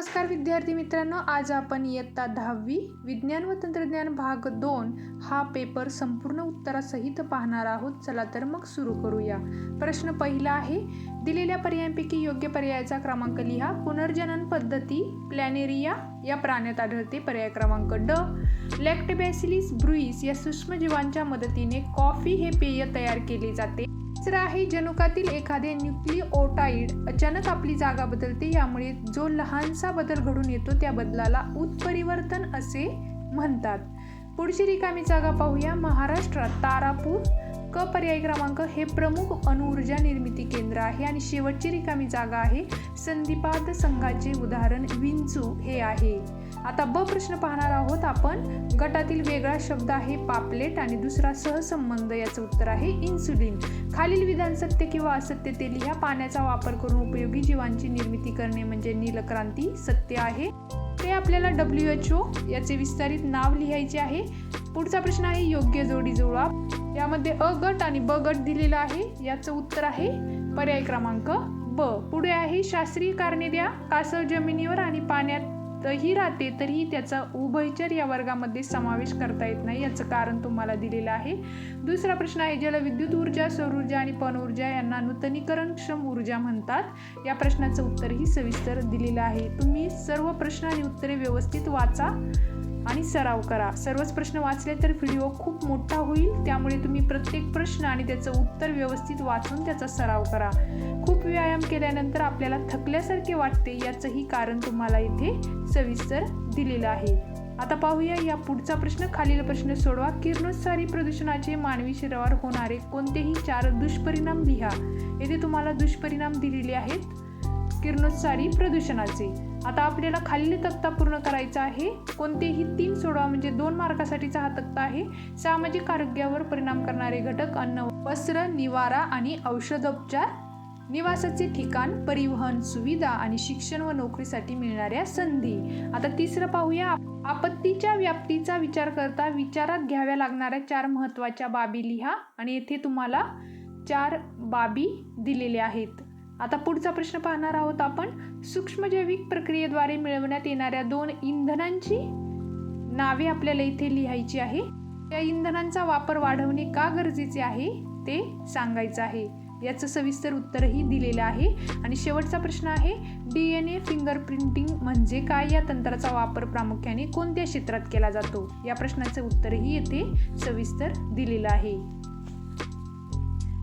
नमस्कार विद्यार्थी मित्रांनो आज आपण इयत्ता दहावी विज्ञान व तंत्रज्ञान भाग दोन हा पेपर संपूर्ण उत्तरासहित पाहणार आहोत. चला तर मग सुरू करूया. प्रश्न पहिला आहे दिलेल्या पर्यायांपैकी योग्य पर्यायाचा क्रमांक लिहा. पुनर्जनन पद्धती प्लॅनेरिया या प्राण्यात आढळते पर्याय क्रमांक ड. लॅक्टोबॅसिलिस ब्रुईस या सूक्ष्मजीवांच्या मदतीने कॉफी हे पेय तयार केले जाते. तिसरं आहे जनुकातील एखादे न्यूक्लिओटाईड अचानक आपली जागा बदलते यामुळे जो लहानसा बदल घडून येतो त्या बदलाला उत्परिवर्तन असे म्हणतात. पुढची रिकामी जागा पाहूया. महाराष्ट्रात तारापूर क पर्याय क्रमांक हे प्रमुख अणुऊर्जा निर्मिती केंद्र आहे आणि शेवटची रिकामी जागा आहे. संधिपाद संघाचे उदाहरण विंचू हे आहे. आता ब प्रश्न पाहणार आहोत आपण. गटातील वेगळा शब्द आहे पापलेट आणि दुसरा सहसंबंध याचं उत्तर आहे इन्सुलिन खालील विधान सत्य किंवा असत्य ते लिहा. पाण्याचा वापर करून उपयोगी जीवांची निर्मिती करणे म्हणजे नीलक्रांती सत्य आहे. ते आपल्याला डब्ल्यू एच ओ याचे विस्तारित नाव लिहायचे आहे. पुढचा प्रश्न आहे योग्य जोडी जुळवा. यामध्ये अ गट आणि ब गट दिलेला आहे याचं उत्तर आहे पर्याय क्रमांक ब. पुढे आहे शास्त्रीय कारणे द्या. कासव जमिनीवर आणि पाण्यात तही राहते तरीही त्याचा उभयचर या वर्गामध्ये समावेश करता येत नाही याचं कारण तुम्हाला दिलेलं आहे. दुसरा प्रश्न आहे ज्याला विद्युत ऊर्जा सौर ऊर्जा आणि पवन ऊर्जा यांना नूतनीकरणक्षम ऊर्जा म्हणतात. या प्रश्नाचं उत्तरही सविस्तर दिलेलं आहे. तुम्ही सर्व प्रश्न आणि उत्तरे व्यवस्थित वाचा. आणि सराव करा. सर्वच प्रश्न वाचले तर व्हिडिओ खूप मोठा होईल. त्यामुळे तुम्ही प्रत्येक प्रश्न आणि त्याचं उत्तर व्यवस्थित वाचून त्याचा सराव करा. खूप व्यायाम केल्यानंतर आपल्याला थकल्यासारखे वाटते याचंही कारण तुम्हाला इथे सविस्तर दिलेलं आहे. आता पाहूया या पुढचा प्रश्न. खालील प्रश्न सोडवा. किरणोत्सारी प्रदूषणाचे मानवी शरीरावर होणारे कोणतेही चार दुष्परिणाम लिहा. येथे तुम्हाला दुष्परिणाम दिलेले आहेत. किरणोत्सारी प्रदूषणाचे. आता आपल्याला खालील तक्ता पूर्ण करायचा आहे. कोणतेही तीन सोडवा म्हणजे दोन मार्कासाठीचा हा तक्ता आहे. सामाजिक आरोग्यावर परिणाम करणारे घटक अन्न वस्त्र निवारा आणि औषधोपचार निवासाचे ठिकाण परिवहन सुविधा आणि शिक्षण व नोकरीसाठी मिळणाऱ्या संधी. आता तिसरं पाहूया. आपत्तीच्या व्याप्तीचा विचार करता विचारात घ्याव्या लागणाऱ्या चार महत्त्वाच्या बाबी लिहा आणि येथे तुम्हाला चार बाबी दिलेल्या आहेत. आता पुढचा प्रश्न पाहणार आहोत आपण. सूक्ष्मजैविक प्रक्रियेद्वारे मिळवण्यात येणाऱ्या दोन इंधनांची नावे आपल्याला इथे लिहायची आहे. या इंधनांचा वापर वाढवणे का गरजेचे आहे ते सांगायचं आहे. याचं सविस्तर उत्तरही दिलेलं आहे. आणि शेवटचा प्रश्न आहे डी एन ए फिंगरप्रिंटिंग म्हणजे काय? या तंत्राचा वापर प्रामुख्याने कोणत्या क्षेत्रात केला जातो? या प्रश्नाचं उत्तरही येथे सविस्तर दिलेलं आहे.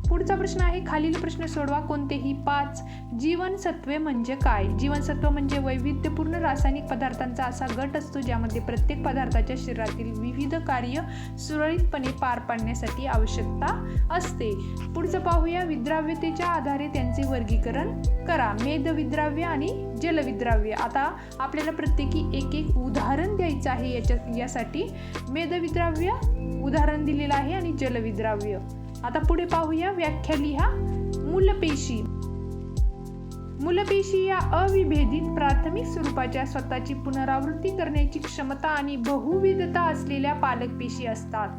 पुढचा प्रश्न आहे खालील प्रश्न सोडवा. कोणतेही पाच. जीवनसत्वे म्हणजे काय? जीवनसत्व म्हणजे वैविध्यपूर्ण रासायनिक पदार्थांचा असा गट असतो ज्यामध्ये प्रत्येक पदार्थाच्या शरीरातील विविध कार्य सुरळीतपणे पार पाडण्यासाठी आवश्यकता असते. पुढचं पाहूया. विद्राव्यतेच्या आधारे त्यांचे वर्गीकरण करा. मेदविद्राव्य आणि जलविद्राव्य. आता आपल्याला प्रत्येकी एक एक उदाहरण द्यायचं आहे. याच्या यासाठी मेदविद्राव्य उदाहरण दिलेलं आहे आणि जलविद्राव्य. आता पुढे पाहूया व्याख्या लिहा. मूलपेशी. मूलपेशी या अविभेदित प्राथमिक स्वरूपाच्या स्वतःची पुनरावृत्ती करण्याची क्षमता आणि बहुविधता असलेल्या पालक पेशी असतात.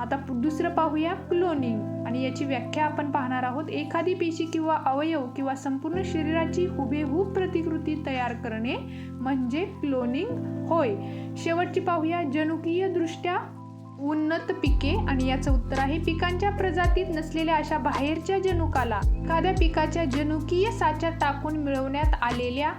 आता दुसरं पाहूया क्लोनिंग. आणि याची व्याख्या आपण पाहणार आहोत. एखादी पेशी किंवा अवयव किंवा संपूर्ण शरीराची हुबेहूब प्रतिकृती तयार करणे म्हणजे क्लोनिंग होय. शेवटची पाहूया जनुकीय दृष्ट्या उन्नत पिके आणि याचं उत्तर आहे पिकांच्या प्रजातीत नसलेल्या अशा बाहेरच्या जनुकाला. एखाद्या पिकाच्या जनुकीय साच्यात टाकून मिळवण्यात आलेल्या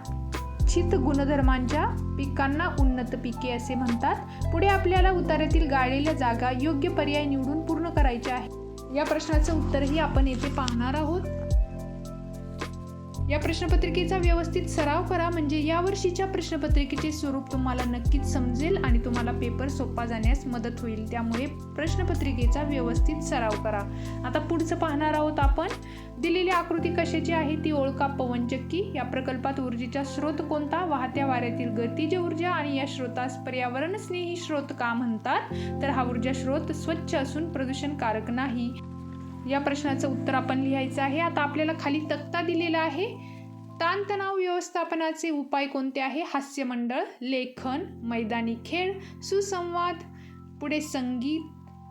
छित गुणधर्मांच्या पिकांना उन्नत पिके असे म्हणतात. पुढे आपल्याला उतार्यातील गाळलेल्या जागा योग्य पर्याय निवडून पूर्ण करायच्या आहे. या प्रश्नाचं उत्तरही आपण येथे पाहणार आहोत. या प्रश्नपत्रिकेचा व्यवस्थित सराव करा. म्हणजे या वर्षीच्या प्रश्नपत्रिकेचे स्वरूप तुम्हाला नक्कीच समजेल आणि तुम्हाला पेपर सोपा जाण्यास मदत होईल. त्यामुळे प्रश्नपत्रिकेचा व्यवस्थित सराव करा. आता पुढचं पाहणार आहोत आपण. दिलेली आकृती कशाची आहे? ती ओळखा पवनचक्की या प्रकल्पात ऊर्जेचा स्रोत कोणता? वाहत्या वाऱ्यातील गतीज ऊर्जा आणि या स्रोतास पर्यावरण स्नेही स्रोत का म्हणतात? तर हा ऊर्जा स्रोत स्वच्छ असून प्रदूषणकारक नाही. या प्रश्नाचं उत्तर आपण लिहायचं आहे. आता आपल्याला खाली तक्ता दिलेला आहे. ताणतणाव व्यवस्थापनाचे उपाय कोणते आहे? हास्यमंडळ लेखन मैदानी खेळ सुसंवाद पुढे संगीत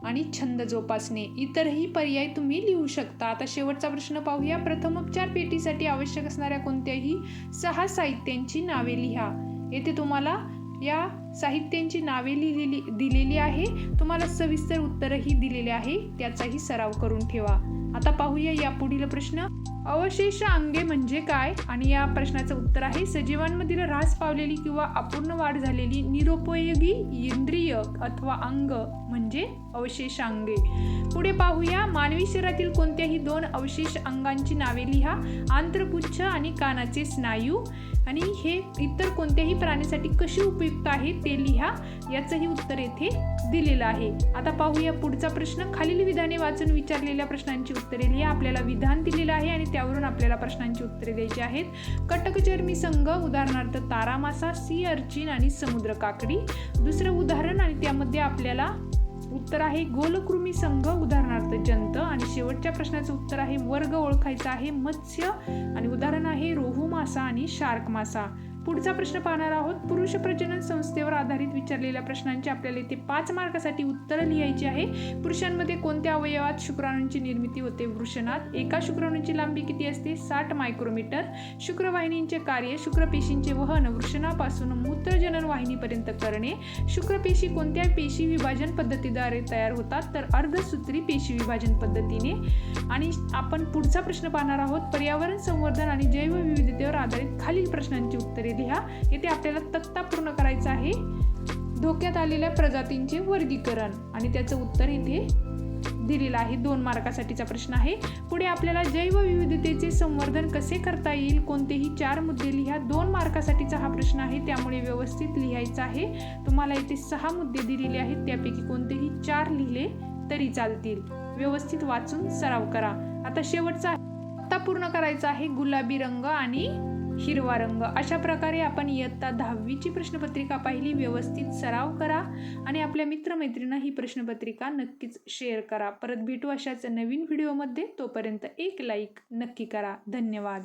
आणि छंद जोपासणे. इतरही पर्याय तुम्ही लिहू शकता. आता शेवटचा प्रश्न पाहूया. प्रथमोपचार पेटीसाठी आवश्यक असणाऱ्या कोणत्याही सहा साहित्यांची नावे लिहा. येथे तुम्हाला या साहित्यांची नावे लिहिलेली दिलेली आहे. तुम्हाला सविस्तर उत्तरही दिलेले आहे. त्याचाही सराव करून ठेवा. आता पाहूया या पुढील प्रश्न. अवशेष अंगे म्हणजे काय? आणि या प्रश्नाचं उत्तर आहे सजीवांमधील ऱ्हास पावलेली किंवा अपूर्ण वाढ झालेली निरुपयोगी इंद्रिय अथवा अंग म्हणजे अवशेष अंगे पुढे पाहूया मानवी शरीरातील कोणत्याही दोन अवशेष अंगांची नावे लिहा. आंत्रपुच्छ आणि कानाचे स्नायू. आणि हे इतर कोणत्याही प्राण्यासाठी कशी उपयुक्त आहे ते लिहा. याचंही उत्तर येथे दिलेलं आहे. आता पाहूया पुढचा प्रश्न. खालील विधाने वाचून विचारलेल्या प्रश्नांची उत्तरे लिहा. आपल्याला विधान दिलेलं आहे आणि त्यावरून आपल्याला प्रश्नांची उत्तरे द्यायची आहेत. कटकचर्मी संघ उदाहरणार्थ तारामासा सी अर्चिन आणि समुद्र काकडी. दुसरं उदाहरण आणि त्यामध्ये आपल्याला उत्तर आहे गोलकृमी संघ उदाहरणार्थ जंत. आणि शेवटच्या प्रश्नाचं उत्तर आहे वर्ग ओळखायचा आहे मत्स्य. आणि उदाहरण आहे रोहू मासा आणि शार्क मासा. पुढचा प्रश्न पाहणार आहोत. पुरुष प्रजनन संस्थेवर आधारित विचारलेल्या प्रश्नांची आपल्याला इथे पाच मार्कासाठी उत्तरं लिहायची आहे. पुरुषांमध्ये कोणत्या अवयवात शुक्राणूंची निर्मिती होते? वृषणात. एका शुक्राणूंची लांबी किती असते? साठ मायक्रोमीटर. शुक्रवाहिनींचे कार्य शुक्रपेशींचे वहन वृषणापासून मूत्रजनन वाहिनीपर्यंत करणे. शुक्रपेशी कोणत्या पेशी विभाजन पद्धतीद्वारे तयार होतात तर अर्धसूत्री पेशी विभाजन पद्धतीने. आणि आपण पुढचा प्रश्न पाहणार आहोत. पर्यावरण संवर्धन आणि जैवविविधतेवर आधारित खालील प्रश्नांची उत्तरे लिहा येथे आपल्याला तक्ता पूर्ण करायचा आहे. धोक्यात आलेल्या प्रजातींचे वर्गीकरण. आणि त्याचं उत्तर इथे दिलेलं आहे. दोन मार्कासाठीचा प्रश्न आहे. पुढे आपल्याला जैवविविधतेचे संवर्धन कसे करता येईल? कोणतेही चार मुद्दे लिहा. दोन मार्कासाठीचा हा प्रश्न आहे. त्यामुळे व्यवस्थित लिहायचा आहे. तुम्हाला इथे सहा मुद्दे दिलेले आहेत. त्यापैकी कोणतेही चार लिहिले तरी चालतील. व्यवस्थित वाचून सराव करा. आता शेवटचा आता पूर्ण करायचा आहे. गुलाबी रंग आणि हिरवा रंग. अशा प्रकारे आपण इयत्ता दहावीची प्रश्नपत्रिका पाहिली. व्यवस्थित सराव करा आणि आपल्या मित्रमैत्रिणींना ही प्रश्नपत्रिका नक्कीच शेअर करा. परत भेटू अशाच नवीन व्हिडिओमध्ये तोपर्यंत एक लाईक नक्की करा. धन्यवाद.